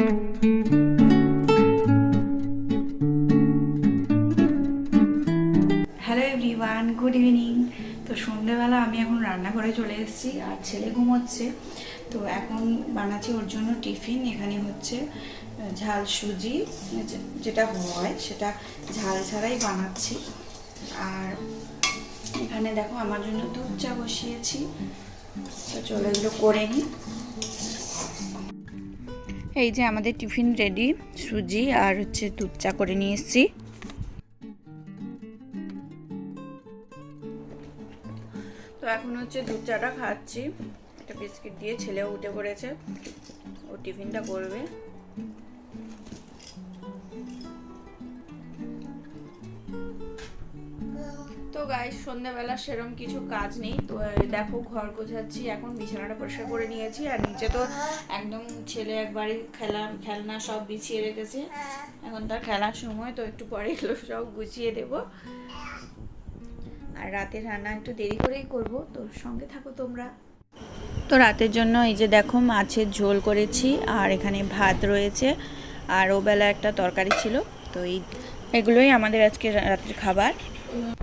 Hello everyone good evening তো সন্ধ্যেবেলা আমি এখন রান্নাঘরে চলে এসেছি আর ছেলে ঘুমোচ্ছে। তো এখন বানাচ্ছি ওর জন্য টিফিন, এখানে হচ্ছে ঝাল সুজি যেটা হয় সেটা ঝাল ছাড়াই বানাচ্ছি। আর এখানে দেখো আমার জন্য দুধ চা বসিয়েছি। তো চলো এগুলো করে নিই। এই যে আমাদের টিফিন রেডি, সুজি আর হচ্ছে দুধ চা করে নিয়ে এসেছি। তো এখন হচ্ছে দুধ চাটা খাচ্ছি। একটা বিস্কিট দিয়ে ছেলেও উঠে পড়েছে। ও টিফিনটা করবে। তো গাই সন্ধ্যাবেলা সেরম কিছু কাজ নেই। তো দেখো, ঘর গোছাচ্ছি, এখন বিছানাটা পরিষ্কার করে নিয়েছি। আর নিচে তো একদম ছেলে একবারই খেলা, খেলনা সব বিছিয়ে রেখেছে। এখন তার খেলার সময়, তো একটু পরে এগুলো সব গুছিয়ে দেবো। আর রাতের রান্না একটু দেরি করেই করব। তো, সঙ্গে থাকো তোমরা। তো, রাতের জন্য এই যে দেখো, মাছের ঝোল করেছি, আর এখানে ভাত রয়েছে। আর ওবেলা একটা তরকারি ছিল। তো, এই, এগুলোই আমাদের আজকে রাতের খাবার।